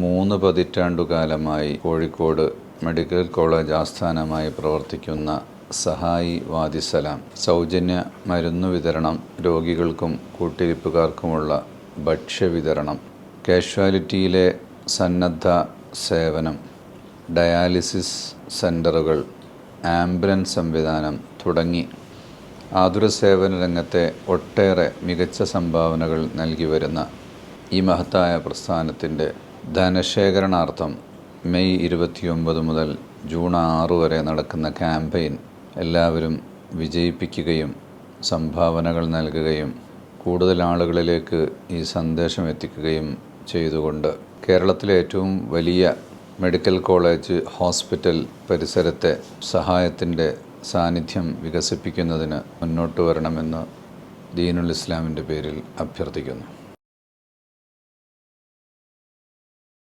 മൂന്ന് പതിറ്റാണ്ടുകാലമായി Kozhikode medical college ആസ്ഥാനമായി പ്രവർത്തിക്കുന്ന സഹായി വാദിസലാം സൗജന്യ മരുന്ന് വിതരണം രോഗികൾക്കും കൂട്ടിരിപ്പുകാർക്കുമുള്ള ഭക്ഷ്യവിതരണം കാഷ്വാലിറ്റിയിലെ സന്നദ്ധ സേവനം ഡയാലിസിസ് സെന്ററുകൾ ആംബുലൻസ് സംവിധാനം തുടങ്ങി ആതുര സേവന രംഗത്തെ ഒട്ടേറെ മികച്ച സംഭാവനകൾ നൽകി വരുന്ന ഈ മഹത്തായ പ്രസ്ഥാനത്തിന്റെ ധനശേഖരണാർത്ഥം മെയ് ഇരുപത്തിയൊമ്പത് മുതൽ ജൂൺ ആറ് വരെ നടക്കുന്ന ക്യാമ്പയിൻ എല്ലാവരും വിജയിപ്പിക്കുകയും സംഭാവനകൾ നൽകുകയും കൂടുതൽ ആളുകളിലേക്ക് ഈ സന്ദേശം എത്തിക്കുകയും ചെയ്തുകൊണ്ട് കേരളത്തിലെ ഏറ്റവും വലിയ മെഡിക്കൽ കോളേജ് ഹോസ്പിറ്റൽ പരിസരത്തെ സഹായത്തിന്റെ സാന്നിധ്യം വികസിപ്പിക്കുന്നതിന് മുന്നോട്ട് വരണമെന്ന് ദീനുൽ ഇസ്ലാമിന്റെ പേരിൽ അഭ്യർത്ഥിക്കുന്നു.